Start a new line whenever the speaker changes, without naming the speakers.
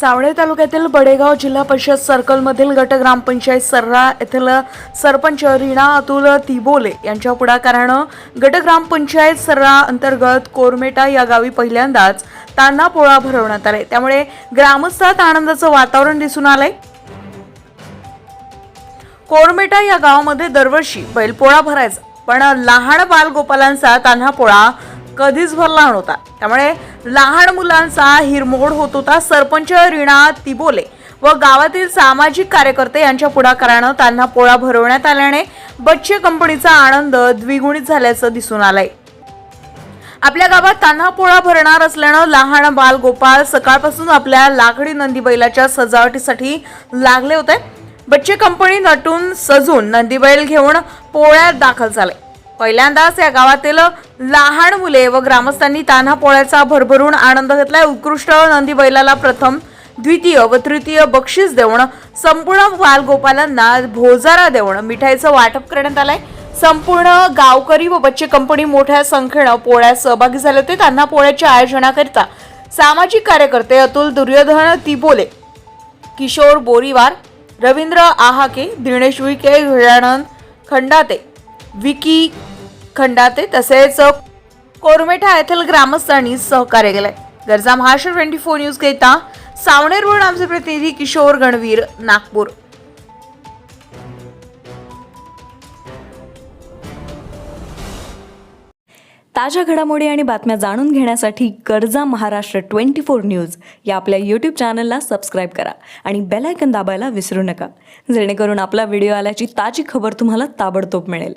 सावळे तालुक्यातील बडेगाव जिल्हा परिषद सर्कलमधील गट ग्रामपंचायत सर्रा येथील सरपंच रीणा अतुल तिबोले यांच्या पुढाकारानं गट ग्रामपंचायत सर्रा अंतर्गत कोरमेटा या गावी पहिल्यांदाच तांना पोळा भरवण्यात आले. त्यामुळे ग्रामस्थात आनंदाचं वातावरण दिसून आलंय. कोरमेटा या गावामध्ये दरवर्षी बैलपोळा भरायचा पण लहान बालगोपालांचा तान्हा पोळा कधीच भरला नव्हता त्यामुळे लहान मुलांचा हिरमोड होत होता. सरपंच रीणा तिबोले व गावातील सामाजिक कार्यकर्ते यांच्या पुढाकारानं त्यांना पोळा भरवण्यात आल्याने बच्चे कंपनीचा आनंद द्विगुणित झाल्याचं दिसून आलंय. आपल्या गावात तान्हा पोळा भरणार असल्यानं लहान बाल गोपाळ सकाळपासून आपल्या लाकडी नंदी बैलाच्या सजावटीसाठी लागले होते. बच्चे कंपनी नटून सजून नंदी बैल घेऊन पोळ्यात दाखल झाले. पहिल्यांदाच या गावातील लहान मुले व ग्रामस्थांनी तान्हा पोळ्याचा भरभरून आनंद घेतलाय. उत्कृष्ट नंदी बैलाला प्रथम द्वितीय व तृतीय बक्षीस देऊन संपूर्ण बालगोपालांना भोजारा देऊन मिठाईचं वाटप करण्यात आलंय. संपूर्ण गावकरी व बच्चे कंपनी मोठ्या संख्येनं पोळ्यात सहभागी झाले होते. त्यांना पोळ्याच्या आयोजनाकरिता सामाजिक कार्यकर्ते अतुल दुर्योधन तिबोले किशोर बोरीवार रवींद्र आहाके दिनेश विके गजानन खंडाते विकी खंडाते तसेच कोरमेठा येथील ग्रामस्थांनी सहकार्य केलंय. गरजा महाराष्ट्र ट्वेंटी फोर न्यूज करिता सावनेरवरून आमचे प्रतिनिधी किशोर गणवीर नागपूर.
ताज्या घडामोडी आणि बातम्या जाणून घेण्यासाठी गरजा महाराष्ट्र ट्वेंटी फोर न्यूज या आपल्या यूट्यूब चॅनलला सबस्क्राईब करा आणि बेलायकन दाबायला विसरू नका. जेणेकरून आपला व्हिडिओ आल्याची ताजी खबर तुम्हाला ताबडतोब मिळेल.